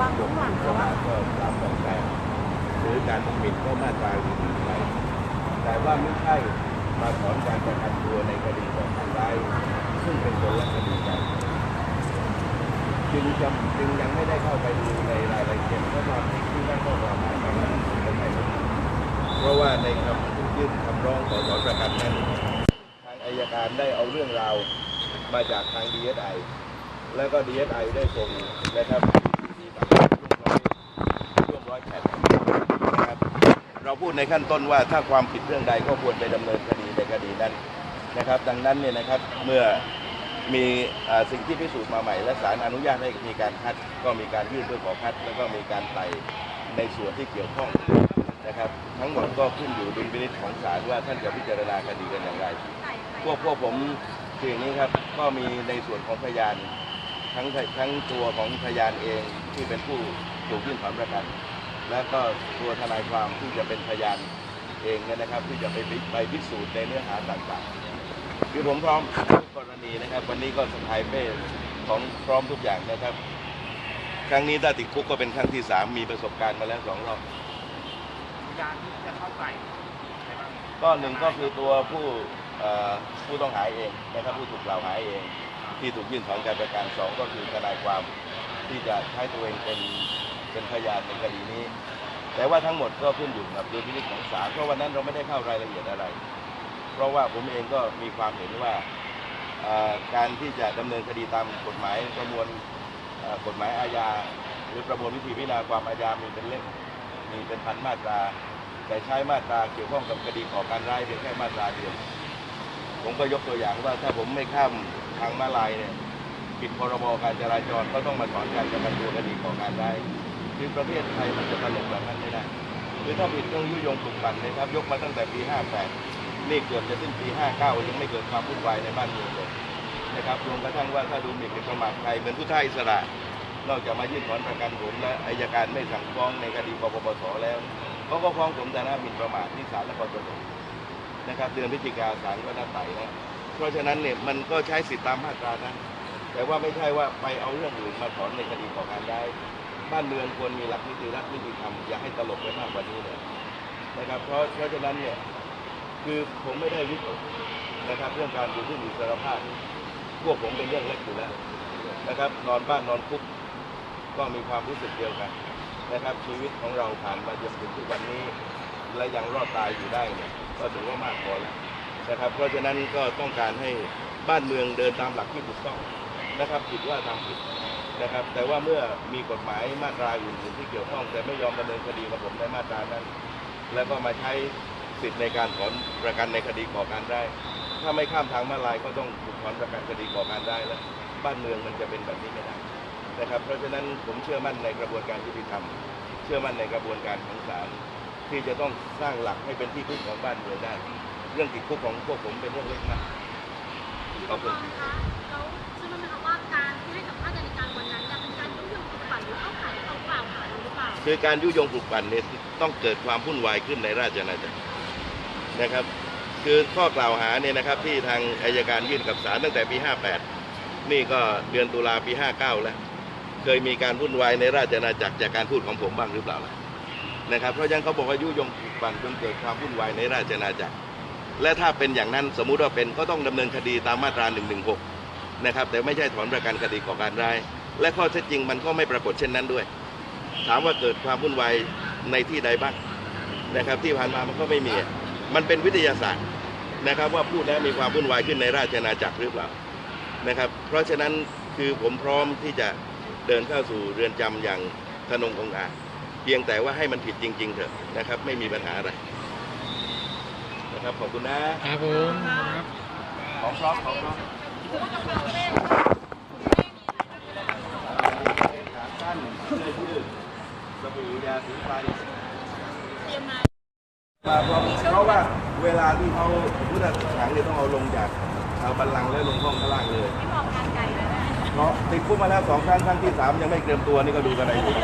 บางข้างหลังข้อเขาหาก็ตามสองแปดหรือการหมิ่นก็มาตราอื่นๆไปแต่ว่าไม่ใช่มาถอนการประกันตัวในคดีของการร้ายซึ่งเป็นคนละคดีกันจึงจำจึงยังไม่ได้เข้าไปดูในรายละเอียดเพราะตอนที่ที่ได้ข้อกล่าวหาไปนั้นผมไม่ได้เพราะว่าในคำยื่นคำร้องขอถอนประกันนั้นทางอายการได้เอาเรื่องราวมาจากทาง DSI แล้วก็ DSI ได้ส่งนะครับที่ต่างๆร่วมร้อยร่วมร้อยแผ่นนะครับเรา พูดในขั้นต้นว่าถ้าความผิดเรื่องใดก็ควรไปดำเนินคดีในคดีนั้นนะครับ ดังนั้นเนี่ยนะครับเมื่อมีอ่าสิ่งที่พิสูจน์มาใหม่ และศาลอนุญาตให้มีการคัด ก็มีการยื่นเพื่อขอคัด แล้วก็มีการไต่ในส่วนที่เกี่ยวข้องนะครับ ทั้งหมดก็ขึ้นอยู่ดุลพินิจของศาลว่าท่านจะพิจารณาคดีกันอย่างไร พวกพวกผมคืออย่างนี้ครับก็มีในส่วนของพยานทั้งทั้งตัวของพยานเองที่เป็นผู้ถูกยื่นถอนประกัน แล้วก็ตัวทนายความที่จะเป็นพยานเองเนี่ยนะครับ ที่จะไปพิไปพิสูจน์ในเนื้อหาต่างๆคือผมพร้อมทุกกรณีนะครับ วันนี้ก็สไทยเป้ของพร้อมทุกอย่างนะครับ ครั้งนี้ถ้าติดคุกก็เป็นครั้งที่สามมีประสบการณ์มาแล้วสองรอบยานที่จะเข้าไปใช่ไหมก็หนึ่งก็คือตัวผู้เอ่อผู้ต้องหาเองนะครับผู้ถูกกล่าวหาเอง ที่ถูกยื่นถอนการประกันสองก็คือทนายความที่จะใช้ตัวเองเป็น เป็นพยานในคดีนี้ แต่ว่าทั้งหมดก็ขึ้นอยู่กับดุลพินิจของศาลเพราะวันนั้นเราไม่ได้เข้ารายละเอียดอะไร เพราะว่าผมเองก็มีความเห็นว่าการที่จะดำเนินคดีตามกฎหมายประมวลกฎหมายอาญาหรือประมวลวิธีพิจารณาความอาญามีเป็นเล่มมีเป็นพันมาตรา แต่ใช้มาตราเกี่ยวข้องกับคดีก่อการร้ายเพียงแค่มาตราเดียวผมก็ยกตัวอย่างว่าถ้าผมไม่ข้ามทางมาลายเนี่ยผิดพรบการจราจรก็ต้องมาถอนการประกันตัวคดีก่อการร้าย คือประเทศไทยมันจะตลกแบบนั้นไม่ได้หรือถ้าผิดเรื่องยุยงปลุกปั่นนะครับ ยกมาตั้งแต่ปี 58 นี่เกือบจะสิ้นปี 59 ยังไม่เกิดความวุ่นวายในบ้านเมืองเลยนะครับรวมกระทั่งว่าถ้าดูหมิ่นประมาทใครเหมือนผู้ท้าอิสระ นอกจากมายื่นถอนประกันผมและอายการไม่สั่งฟ้องในคดีปปปสแล้วเขาก็ฟ้องผมแต่น้าหมิ่นประมาทที่ศาลนครปฐมนะครับเดือนพฤศจิกาศาลก็นัดไต่นะเพราะฉะนั้นเนี่ยมันก็ใช้สิทธิตามมาตรานั้นแต่ว่าไม่ใช่ว่าไปเอาเรื่องอื่นมาถอนในคดีก่อการได้ บ้านเมืองควรมีหลักนิติรัฐนิติธรรมอย่าให้ตลกไปมากกว่านี้เลยนะครับ เพราะเพราะฉะนั้นเนี่ยคือผมไม่ได้วิตกนะครับ เรื่องการอยู่ที่อิสรภาพพวกผมเป็นเรื่องเล็กอยู่แล้วนะครับ นอนบ้านนอนคุกก็มีความรู้สึกเดียวกันนะครับ ชีวิตของเราผ่านมาจนถึงทุกวันนี้ และยังรอดตายอยู่ได้เนี่ยก็ถือว่ามากพอแล้วนะครับ เพราะฉะนั้นก็ต้องการให้บ้านเมืองเดินตามหลักที่ถูกต้องนะครับผิดว่าทำผิด นะครับ แต่ว่าเมื่อมีกฎหมายมาตราอื่นๆที่เกี่ยวข้อง แต่ไม่ยอมดำเนินคดีกับผมในมาตรานั้น แล้วก็มาใช้สิทธิ์ในการถอนประกันในคดีก่อการได้ ถ้าไม่ข้ามทางมาลายก็ต้องถูกถอนประกันคดีก่อการได้แล้ว บ้านเมืองมันจะเป็นแบบนี้ไม่ได้นะครับ เพราะฉะนั้นผมเชื่อมั่นในกระบวนการยุติธรรม เชื่อมั่นในกระบวนการของศาลที่จะต้องสร้างหลักให้เป็นที่พึ่งของบ้านเมืองได้ เรื่องติดคุกของพวกผมเป็นเรื่องเล็กนะขอบคุณคะแล้วเชื่อไหมคะว่า คือการยุยงปลุกปั่นเนี่ยต้องเกิดความวุ่นวายขึ้นในราชอาณาจักรนะครับ คือข้อกล่าวหาเนี่ยนะครับที่ทางอายการยื่นกับศาลตั้งแต่ปี 58 นี่ก็เดือนตุลาปี 59 แล้ว เคยมีการวุ่นวายในราชอาณาจักรจากการพูดของผมบ้างหรือเปล่าล่ะนะครับ เพราะฉะนั้นเขาบอกว่ายุยงปลุกปั่นจนเกิดความวุ่นวายในราชอาณาจักร และถ้าเป็นอย่างนั้นสมมุติว่าเป็นก็ต้องดำเนินคดีตามมาตรา 116 นะครับแต่ไม่ใช่ถอนประกันคดีก่อการร้าย และข้อเท็จจริงมันก็ไม่ปรากฏเช่นนั้นด้วย ถามว่าเกิดความวุ่นวายในที่ใดบ้างนะครับ ที่ผ่านมามันก็ไม่มี มันเป็นวิทยาศาสตร์นะครับ ว่าพูดแล้วมีความวุ่นวายขึ้นในราชอาณาจักรหรือเปล่านะครับ เพราะฉะนั้นคือผมพร้อมที่จะเดินเข้าสู่เรือนจำอย่างทนงองอาจเพียงแต่ว่าให้มันผิดจริง ๆ เถอะนะครับ ไม่มีปัญหาอะไรนะครับขอบคุณนะครับผมครับของพร้อมของพร้อมขาสั้นเสื้อยืดสบู่ยาสีฟัน เตรียมมา มาเพราะเพราะว่าเว ลาที่เขาพุทธขังเนี่ยต้องเอาลงจากเอาบัลลังก์แล้วลงห้องข้างล่างเลยไม่บอกการไกลเลยนะเพราะติดคุกมาแล้วสองครั้งครั้งที่สามยังไม่เตรียมตัวนี่ก็ดูกันอะไรอยู่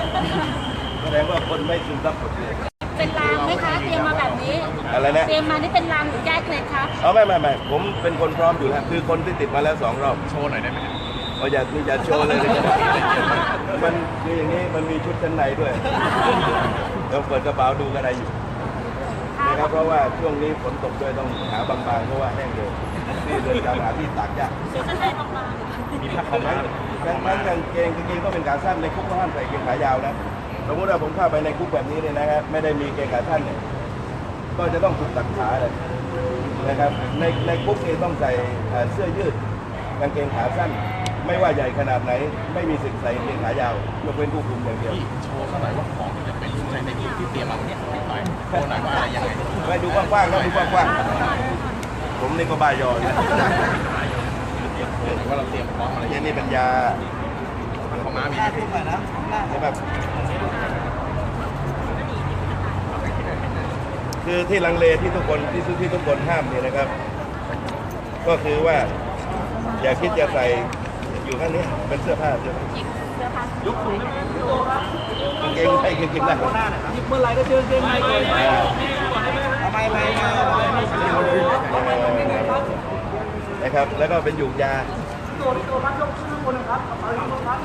แสดงว่าคนไม่ซึมซับบทเรียนเป็นรางไหมคะเตรียมมาแบบนี้อะไรนะเตรียมมานี่เป็นรางหรือแก้เคล็ดคะเอาไม่ไม่ไม่ผมเป็นคนพร้อมอยู่แล้วคือคนที่ติดมาแล้วสองรอบโชว์หน่อยได้ไหมครับเอาอย่าอย่าโชว์เลยเลยมันคืออย่างนี้มันมีชุดชั้นในด้วยเราเปิดกระเป๋าดูก็ได้อยู่ นะครับเพราะว่าช่วงนี้ฝนตกด้วยต้องหาบางๆเพราะว่าแห้งเร็วที่เดินจำหาที่ตากยากมีผ้าขาวม้าทั้งทั้งกางเกงกางเกงก็เป็นขาสั้นในคุกก็ห้ามใส่กางเกงขายาวนะสมมติว่าผมเข้าไปในคุกแบบนี้เนี่ยนะครับไม่ได้มีกางเกงขาสั้นเนี่ยก็จะต้องถูกตัดขาเลยนะครับในในคุกนี่ต้องใส่เสื้อยืดกางเกงขาสั้น ไม่ว่าใหญ่ขนาดไหน ไม่มีสิทธิ์ใส่กางเกงขายาวยกเว้นผู้คุมอย่างเดียว พี่โชว์สักหน่อยว่าของที่จะเป็นใช้ในที่เตรียมมาวันนี้นิดหน่อยโชว์หน่อยว่าอะไรยังไงไปดูกว้างๆครับดูกว้างๆ ผมนี่ก็บ้ายออยู่ว่าเราเตรียมพร้อมอะไรเนี่ยนี่เป็นยาผ้าขาวม้ามีไหมพี่ใช่ไหมคือที่ลังเลที่ทุกคนที่ที่ทุกคนห้ามเนี่ยนะครับ ก็คือว่า อย่าคิดจะใส่ อยู่ข้างนี้เป็นเสื้อผ้าเสื้อผ้ายุคคุณกางเกงในกางเกงในหยิบเมื่อไรก็เจอเกงในเลยอ่าทำไมไม่ไม่นะครับ แล้วก็เป็นหยูกยาตัวตัวพัดยกขึ้นข้างบนนะครับเอายกมือครับ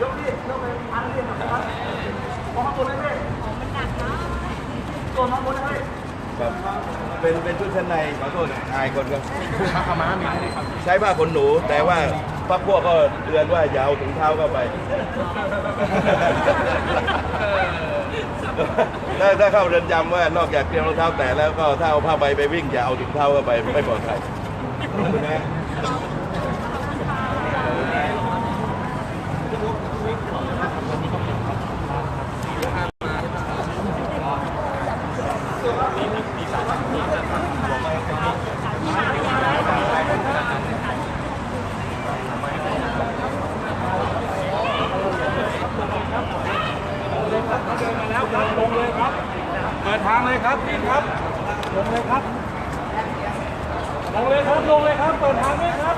ยกดิยกไปพันเรียนนะครับมองข้างบนได้ไหมๆของมันหนักเนาะตัวน้องบนได้ไหมครับ เป็นเป็นชุดชั้นในขอโทษอายคนครับผ้าขาวม้ามีไหมครับใช้ผ้าขนหนู แต่ว่าพักพวกก็เตือนว่าอย่าเอาถุงเท้าเข้าไปถ้าถ้าเข้าเรือนจำว่านอกจากเตรียมรองเท้าแตะแล้วก็ถ้าเอาผ้าใบไปวิ่งอย่าเอาถุงเท้าเข้าไปไม่ปลอดภัยขอบคุณนะ แล้วลงเลยครับ เปิดทางเลยครับพี่ครับ ลงเลยครับ ลงเลยครับ ลงเลยครับ เปิดทางด้วยครับ